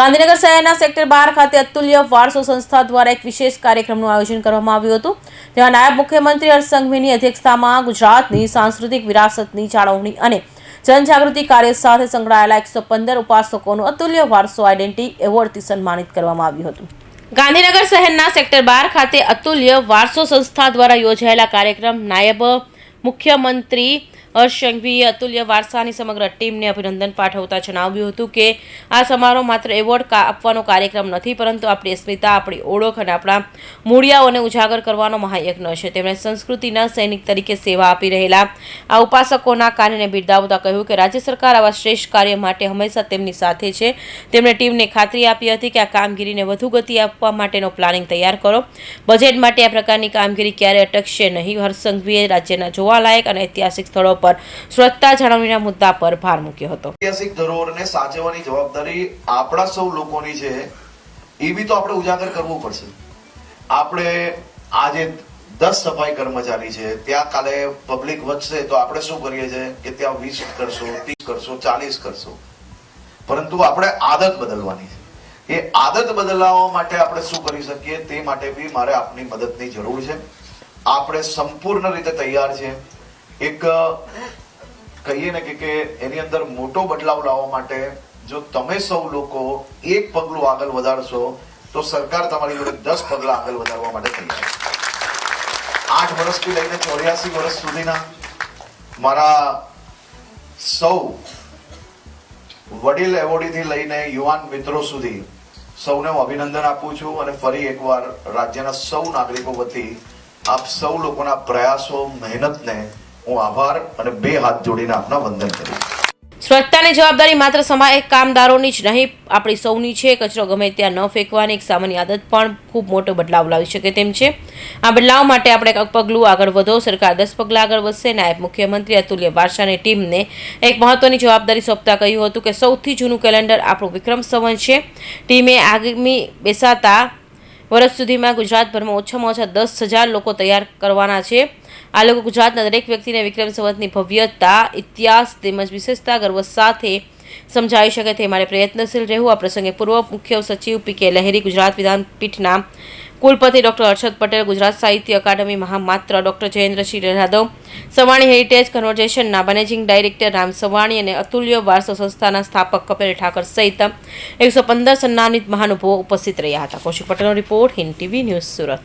ગાંધીનગર શહેરના સેક્ટર બાર ખાતે અતુલ્ય વારસો સંસ્થા દ્વારા એક વિશેષ કાર્યક્રમનું આયોજન કરવામાં આવ્યું હતું. તેમાં નાયબ મુખ્યમંત્રી હર્ષ સંઘવીની અધ્યક્ષતામાં ગુજરાતની સાંસ્કૃતિક વિરાસતની જાળવણી અને જનજાગૃતિ કાર્ય સાથે સંકળાયેલા એકસો પંદર ઉપાસકોનું અતુલ્ય વારસો આઇડેન્ટિટી એવોર્ડથી સન્માનિત કરવામાં આવ્યું હતું. ગાંધીનગર શહેરના સેક્ટર બાર ખાતે અતુલ્ય વારસો સંસ્થા દ્વારા યોજાયેલા કાર્યક્રમ નાયબ મુખ્યમંત્રી હર્ષ સંઘવીએ અતુલ્ય વારસાની સમગ્ર ટીમને અભિનંદન પાઠવતા જણાવ્યું હતું કે આ સમારોહ માત્ર એવોર્ડ આપવાનો કાર્યક્રમ નથી, પરંતુ આપણી અસ્મિતા, આપણી ઓળખ અને આપણા મૂળિયાઓને ઉજાગર કરવાનો મહાયજ્ઞ છે. તેમણે સંસ્કૃતિના સૈનિક તરીકે સેવા આપી રહેલા આ ઉપાસકોના કાર્યને બિરદાવતા કહ્યું કે રાજ્ય સરકાર આવા શ્રેષ્ઠ કાર્ય માટે હંમેશા તેમની સાથે છે. તેમણે ટીમને ખાતરી આપી હતી કે આ કામગીરીને વધુ ગતિ આપવા માટેનો પ્લાનિંગ તૈયાર કરો. બજેટ માટે આ પ્રકારની કામગીરી ક્યારે અટકશે નહીં. હર્ષ સંઘવીએ રાજ્યના જોવાલાયક અને ઐતિહાસિક સ્થળો પર સ્વચ્છતા જાળવણીના મુદ્દા પર ભાર મૂક્યો હતો. ઐતિહાસિક ધરોહરને સાચવવાની જવાબદારી આપણા સૌ લોકોની છે. એ બી તો આપણે ઉજાગર કરવું પડશે. આપણે આજે દસ સફાઈ કર્મચારી છે. ત્યાં કાલે પબ્લિક વધશે તો આપણે શું કરીએ છીએ? કે ત્યાં વીસ કરશો, ત્રીસ કરશો, ચાલીસ કરશો. પરંતુ આપણે આદત બદલવાની છે. એ આદત બદલાવવા માટે આપણે શું કરી શકીએ? તે માટે બી મારે આપની મદદની જરૂર છે. આપણે સંપૂર્ણ રીતે તૈયાર છે એક કહીએ ને કે એની અંદર મોટો બદલાવ લાવવા માટે જો તમે સૌ લોકો એક પગલું આગળ વધારશો, તો સરકાર તમારી જોડે દસ પગલા આગળ વધારવા માટે તૈયાર છે. આઠ વર્ષથી લઈને ચોર્યાસી વર્ષ સુધીના મારા સૌ વડીલ એવોર્ડીથી લઈને યુવાન મિત્રો સુધી સૌને હું અભિનંદન આપું છું અને ફરી એકવાર રાજ્યના સૌ નાગરિકો વતી આપ સૌ લોકોના પ્રયાસો, મહેનતને હું આભાર અને બે હાથ જોડીને આપના વંદન કરું સ્વચ્છતાની જવાબદારી માત્ર સમાજ કામદારોની જ નહીં, આપણી સૌની છે. કચરો ગમે ત્યાં ન ફેંકવાની એક સામાન્ય આદત પણ ખૂબ મોટો બદલાવ લાવી શકે તેમ છે. આ બદલાવ માટે આપણે પગલું આગળ વધો. સરકાર દસ પગલાં આગળ વધશે. નાયબ મુખ્યમંત્રી અતુલ્ય વારસાની ટીમને એક મહત્વની જવાબદારી સોંપતા કહ્યું હતું કે સૌથી જૂનું કેલેન્ડર આપણું વિક્રમ સંવત છે. ટીમે આગામી બેસાતા વર્ષ સુધીમાં ગુજરાતભરમાં ઓછામાં ઓછા દસ હજાર લોકો તૈયાર કરવાના છે. આ લોકો ગુજરાતના દરેક વ્યક્તિને વિક્રમ સંવતની ભવ્યતા, ઇતિહાસ તેમજ વિશેષતા, ગર્વ સાથે સમજાવી શકે તે માટે પ્રયત્નશીલ રહેવું. આ પ્રસંગે પૂર્વ મુખ્ય સચિવ પી કે લહેરી ગુજરાત વિધાનપીઠના કુલપતિ ડોક્ટર હર્ષદ પટેલ, ગુજરાત સાહિત્ય અકાદમી મહામાત્ર ડોક્ટર જયેન્દ્રસિંહ યાદવ સવાણી હેરિટેજ કન્વર્ઝેશનના મેનેજિંગ ડાયરેક્ટર રામ સવાણી અને અતુલ્ય વારસો સંસ્થાના સ્થાપક કપિલ ઠાકર સહિત એકસો પંદર સન્માનિત મહાનુભાવો ઉપસ્થિત રહ્યા હતા. કૌશિક પટેલનો report Hind TV news Surat.